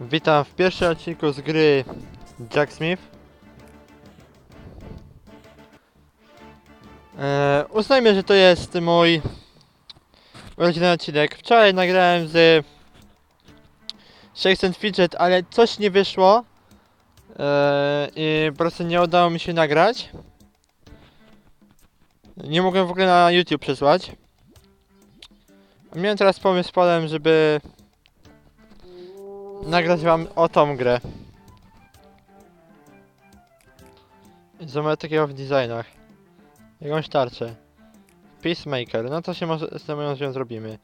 Witam w pierwszym odcinku z gry Jack Smith. Eee, uznajmy, że to jest mój urodziny odcinek. Wczoraj nagrałem z Shakes and Fidget, ale coś nie wyszło. Eee, I po prostu nie udało mi się nagrać. Nie mogłem w ogóle na YouTube przesłać. Miałem teraz pomysł z żeby nagrać wam o tą grę. Zobaczę takiego w designach. Jakąś tarczę. Peacemaker, no to się może z tym ją zrobimy.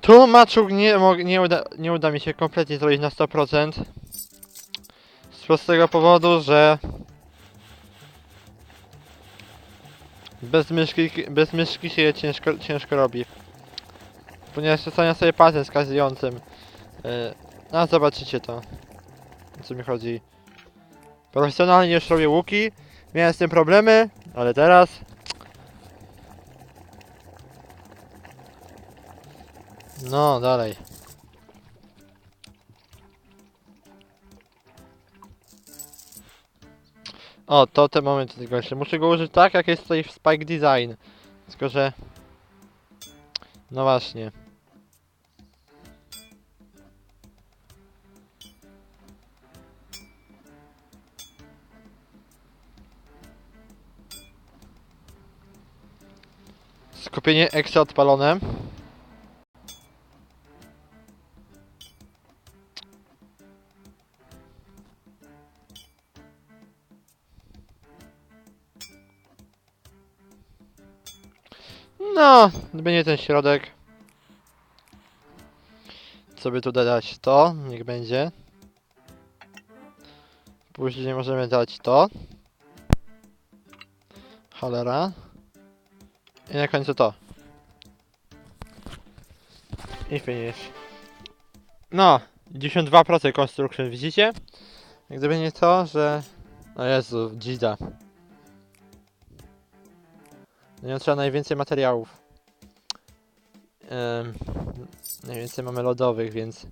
Tu maczug nie, nie, uda, nie uda mi się kompletnie zrobić na 100%. Z prostego powodu, że bez myszki, bez myszki się ciężko, ciężko robi. Ponieważ zostania sobie patent skazującym. Yy, no zobaczycie to. O co mi chodzi. Profesjonalnie już robię łuki. Miałem z tym problemy, ale teraz... No, dalej. O, to te momenty tylko jeszcze. Muszę go użyć tak, jak jest tutaj w Spike Design. Tylko, że... No właśnie. Skupienie ekstra odpalone. No, nie ten środek. Co by tu dodać? To, niech będzie. Później możemy dać to. Cholera. I na końcu to. I finish. No, 92% construction, widzicie? Gdyby nie to, że... O Jezu, dzida. I trzeba najwięcej materiałów. Najwięcej mamy lodowych, więc...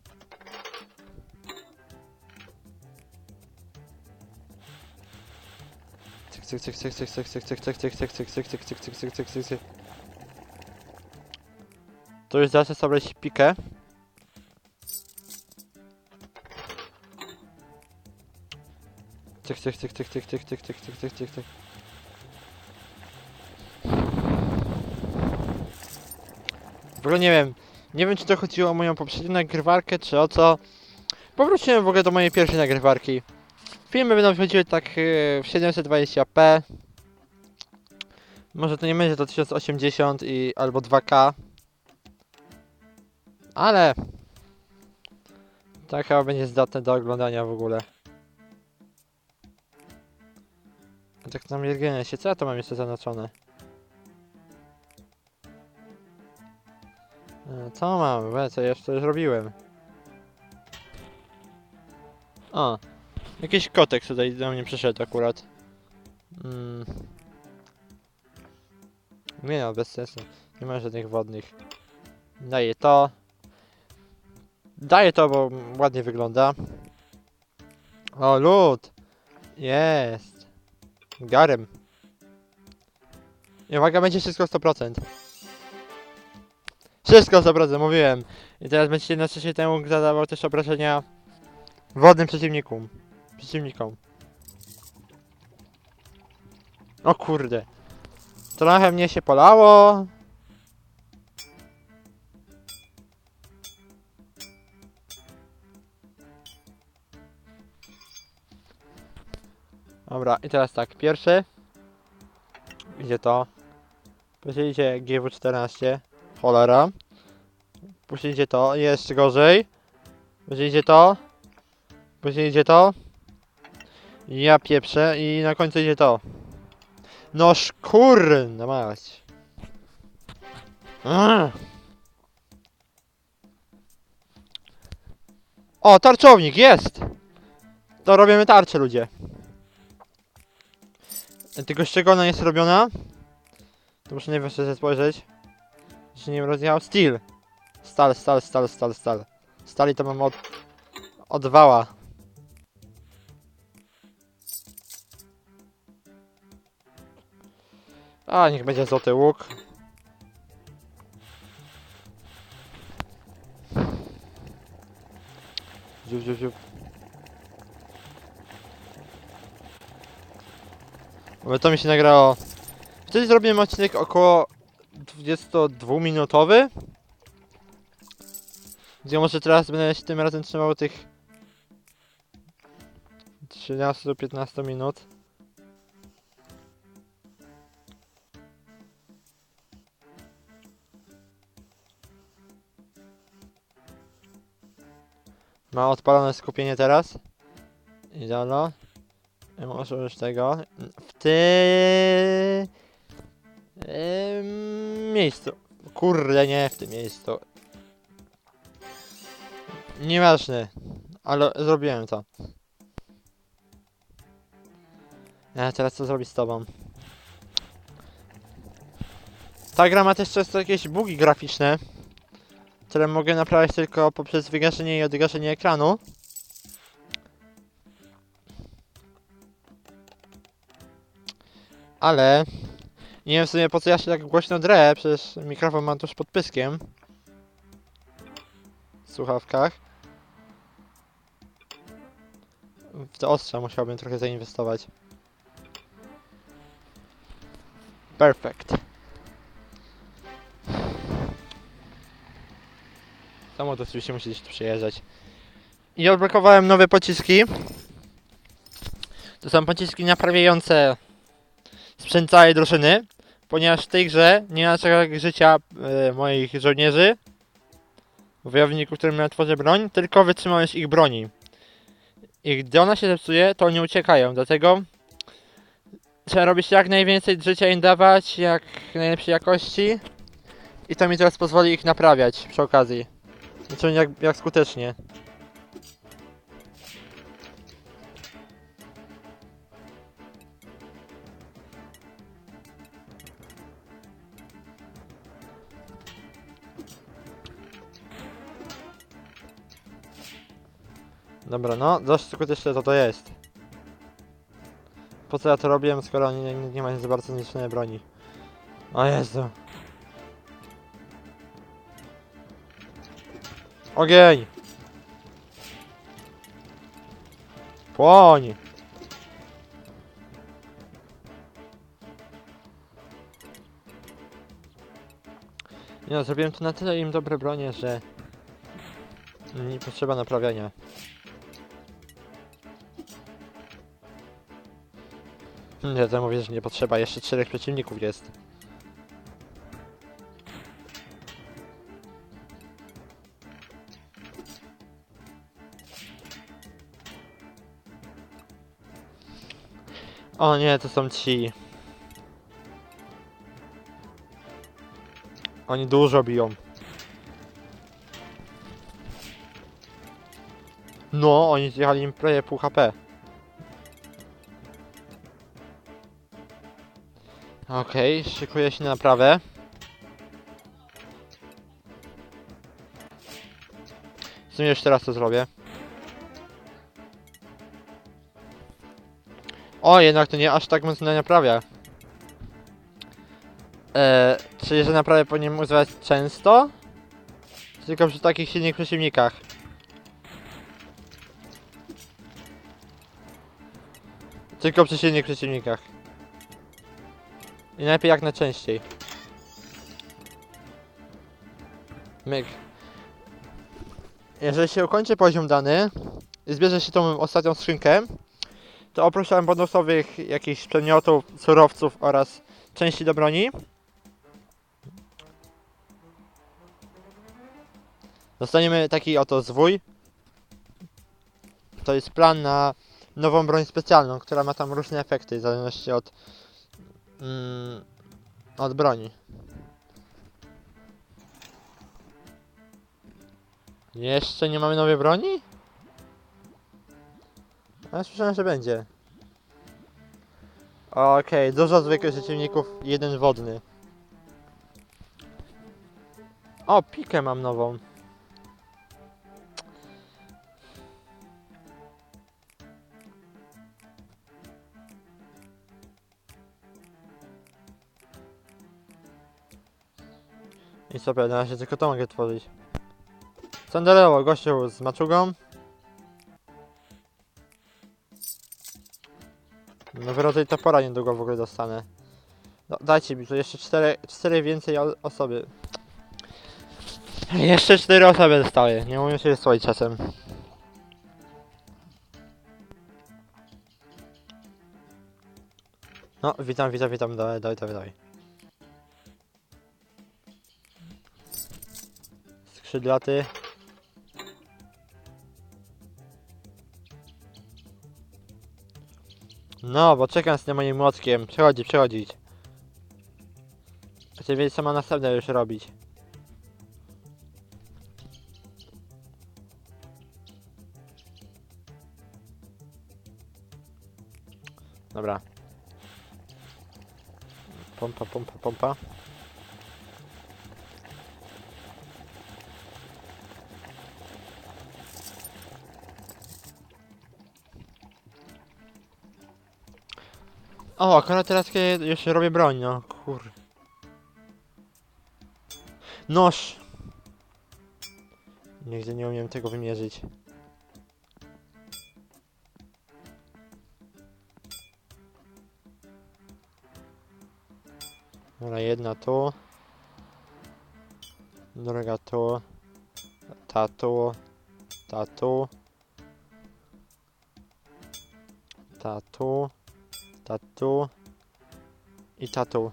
Cyk, cyk, cyk, cyk, cyk, cyk, cyk, cyk, cyk, cyk, cyk, cyk, cyk, cyk, cyk, cyk, cyk, cyk, cyk. To już zacznę sobie pikę. Cyk, cyk, cyk, cyk, cyk, cyk, cyk, cyk, cyk, cyk, cyk, cyk. W ogóle nie wiem. Nie wiem, czy to chodziło o moją poprzednią nagrywarkę, czy o co. Powróciłem w ogóle do mojej pierwszej nagrywarki. Filmy będą wychodziły tak yy, w 720p. Może to nie będzie to 1080 i albo 2K. Ale tak chyba będzie zdatne do oglądania w ogóle. A tak na miergenie się, co ja to mam jeszcze zaznaczone? E, Co mam? We, co jeszcze już robiłem? O, jakiś kotek tutaj do mnie przyszedł akurat. Mm. Nie no, bez sensu. Nie ma żadnych wodnych. Daję to. Daję to, bo ładnie wygląda. O, lód! Jest! Garem. I uwaga, będzie wszystko 100%. Wszystko 100%, mówiłem. I teraz będziecie na szczęście temu zadawał też obrażenia wodnym przeciwnikom. Przeciwnikom. O kurde. Trochę mnie się polało. Dobra, i teraz tak, pierwszy. Idzie to. Później idzie GW14. Cholera. Później to, jeszcze gorzej. Później to. Później to. Ja pieprzę i na końcu idzie to. No szkurna mać. O, tarczownik, jest! To robimy tarczę, ludzie. Tylko z czego ona jest robiona? To muszę nie wiem, jeszcze spojrzeć. Jeszcze nie wiem, rozjechał. Steel. Stal, stal, stal, stal, stal. Stali to mam od... odwała. A, niech będzie złoty łuk. Ziu, ziu, ziu. Bo to mi się nagrało. Wtedy zrobiłem odcinek około 22-minutowy. Gdzie może teraz będę się tym razem trzymał tych 13-15 minut. Ma odpalone skupienie teraz. Idealno. I Może już tego. W tym miejscu. Kurde, nie w tym miejscu. Nieważne. Ale zrobiłem to. A teraz co zrobić z tobą? Ta gra ma też często jakieś bugi graficzne, które mogę naprawiać tylko poprzez wygaszenie i odgaszenie ekranu. Ale nie wiem w sumie po co ja się tak głośno drę, przecież mikrofon mam tuż pod pyskiem. W słuchawkach. W te ostrza musiałbym trochę zainwestować. Perfect. Samo to oczywiście musi gdzieś tu przyjeżdżać. I odblokowałem nowe pociski. To są pociski naprawiające sprzęt całej drużyny, ponieważ w tej grze nie ma czego życia e, moich żołnierzy, wojowników, którym ja tworzę broń, tylko wytrzymałość ich broni. I gdy ona się zepsuje, to oni uciekają, dlatego trzeba robić jak najwięcej życia im dawać, jak najlepszej jakości i to mi teraz pozwoli ich naprawiać przy okazji. Znaczy jak, jak skutecznie. Dobra, no, dość skuteczne to to jest. Po co ja to robiłem, skoro nie, nie, nie ma za bardzo zniszczonej broni? O Jezu. Ogień! Płoń! Nie no, zrobiłem to na tyle im dobre bronie, że nie potrzeba naprawiania. Hmm, Ja to mówię, że nie potrzeba, jeszcze czterech przeciwników jest. O nie, to są ci. Oni dużo biją. No, oni zjechali im prawie pół HP. Okej, szykuję się na naprawę. W sumie już teraz to zrobię. O, jednak to nie aż tak mocno naprawia. Eee, czyli że naprawę powinienem używać często? Tylko przy takich silnych przeciwnikach. Tylko przy silnych przeciwnikach. I najlepiej jak najczęściej. Myk. Jeżeli się ukończy poziom dany i zbierze się tą ostatnią skrzynkę, to oprócz tam bonusowych jakichś przedmiotów, surowców oraz części do broni, dostaniemy taki oto zwój. To jest plan na nową broń specjalną, która ma tam różne efekty w zależności od mm, od broni. Jeszcze nie mamy nowej broni? Ja słyszałem, że będzie. Okej, okay, dużo zwykłych przeciwników, jeden wodny. O, pikę mam nową. I co, na razie tylko to mogę tworzyć. Sandereło, gościu z maczugą. Wyrodzaj topora niedługo w ogóle dostanę. No, dajcie mi tu jeszcze cztery, cztery więcej osoby. Jeszcze cztery osoby dostaję. Nie umiem się wysłać czasem. No, witam, witam, witam, dawaj, dawaj, dawaj, dawaj. Skrzydlaty. No, bo czekam z tym moim młotkiem. Przechodzi, przechodzić. Chcę wiedzieć, co ma następne już robić. Dobra. Pompa, pompa, pompa. O, akurat teraz kiedy robię broń, no kur... Noż! Nigdy nie umiem tego wymierzyć. Dobra, jedna tu. Druga tu. Ta tu. Ta tu. Ta tu. Ta tu. I ta tu.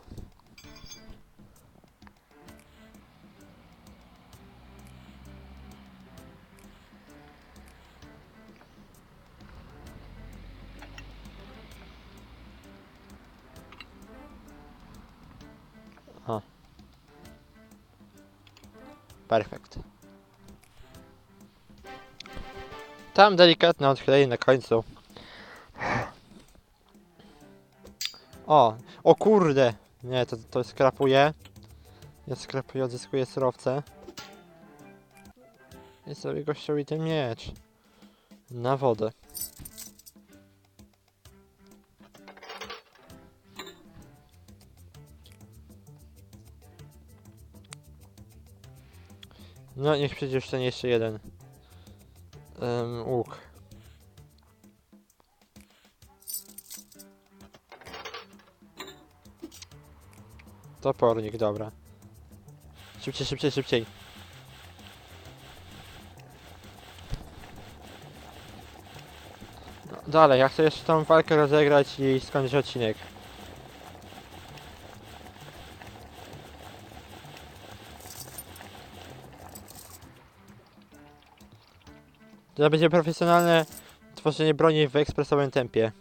Perfekt. Tam delikatne odchylenie na końcu. O, o kurde! Nie, to, to skrapuje. Ja skrapuję, odzyskuję surowce. I sobie gościowi ten miecz. Na wodę. No niech przecież ten jeszcze jeden. Um, łuk. Topornik, dobra. Szybciej, szybciej, szybciej. No, dalej, ja chcę jeszcze tą walkę rozegrać i skończyć odcinek. To będzie profesjonalne tworzenie broni w ekspresowym tempie.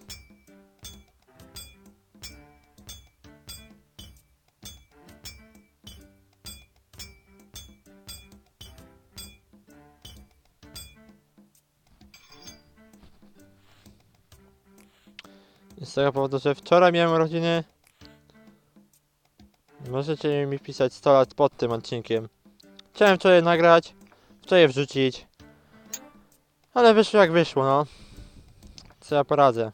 Z tego powodu, że wczoraj miałem urodziny. Możecie mi pisać 100 lat pod tym odcinkiem. Chciałem wczoraj nagrać, wczoraj wrzucić. Ale wyszło jak wyszło, no. Co ja poradzę.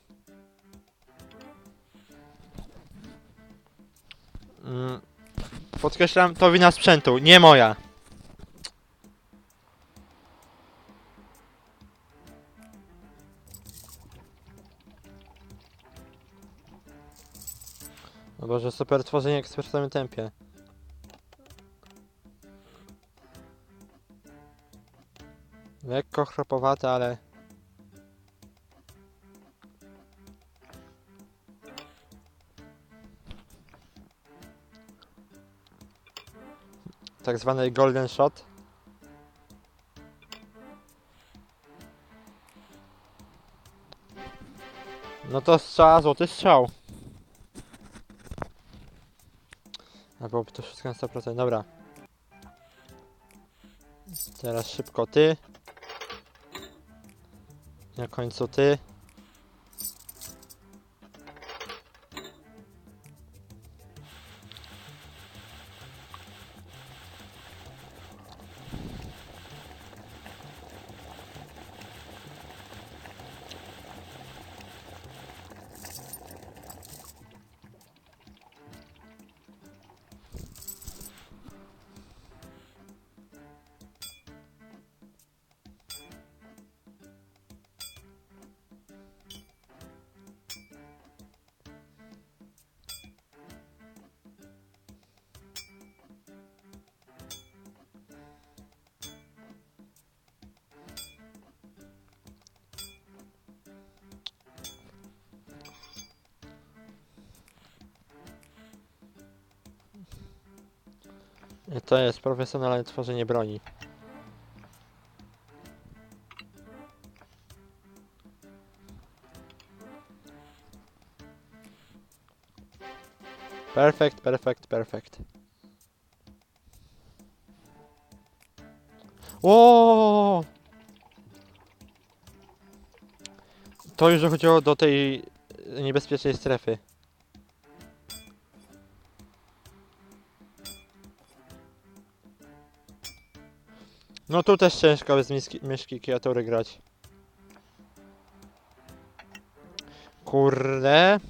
Mm. Podkreślam, to wina sprzętu, nie moja. Boże, super tworzenie ekspresowym tempie. Lekko chropowate, ale... Tak zwany golden shot. No to strzał, złoty strzał. A byłoby to wszystko na 100%, dobra. Teraz szybko ty. Na końcu ty. To jest profesjonalne tworzenie broni. Perfekt, perfekt, perfekt. O! To już dochodziło do tej niebezpiecznej strefy. No tu też ciężko bez miski, myszki kreatury grać. Kurde.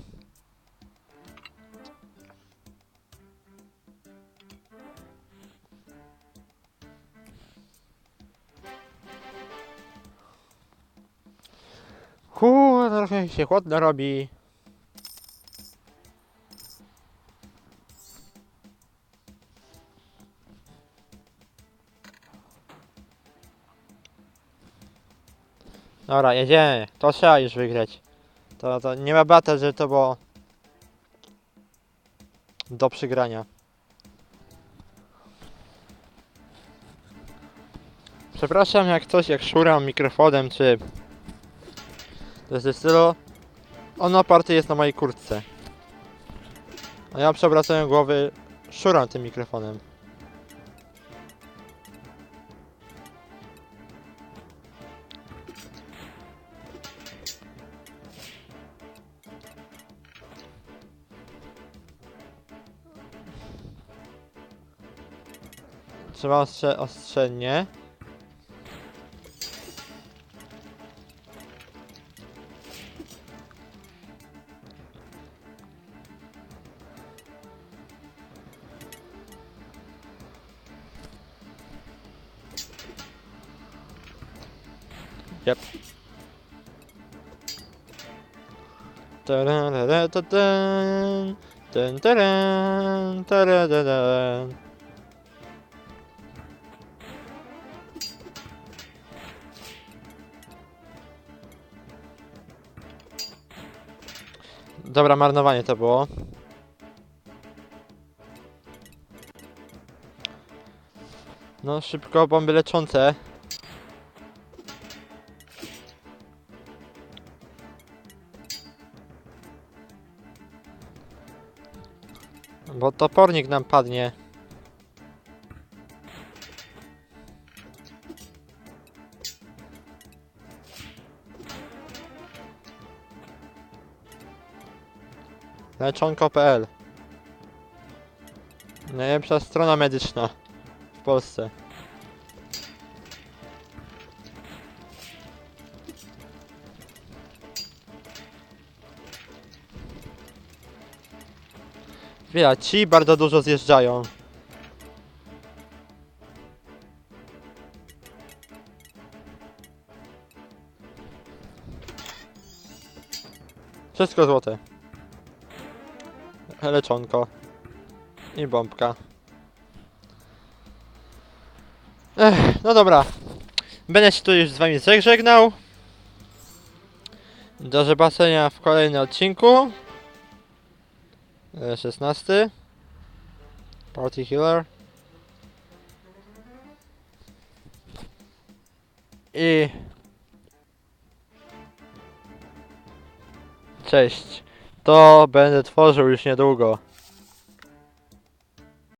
Kurde, trochę się chłodno robi. Dobra, jedziemy. To trzeba już wygrać. To, to nie ma bata, że to było do przegrania. Przepraszam jak coś, jak szuram mikrofonem, czy to ze stylu. On oparty jest na mojej kurtce. A ja przewracałem głowy, szuram tym mikrofonem. Trzeba ostrze ostrzennie. Yep. Ta-da-da-da-da-dan. Dun-da-dan, ta-da-da-dan. Dobra, marnowanie to było. No, szybko bomby leczące. Bo topornik nam padnie. Leczonko.pl Najlepsza strona medyczna w Polsce. Widać, ci bardzo dużo zjeżdżają. Wszystko złote. Leczonko. I bombka. Ech, no dobra. Będę się tu już z wami żegnał. Do zobaczenia w kolejnym odcinku. E, 16. Party Healer. I... Cześć. To będę tworzył już niedługo.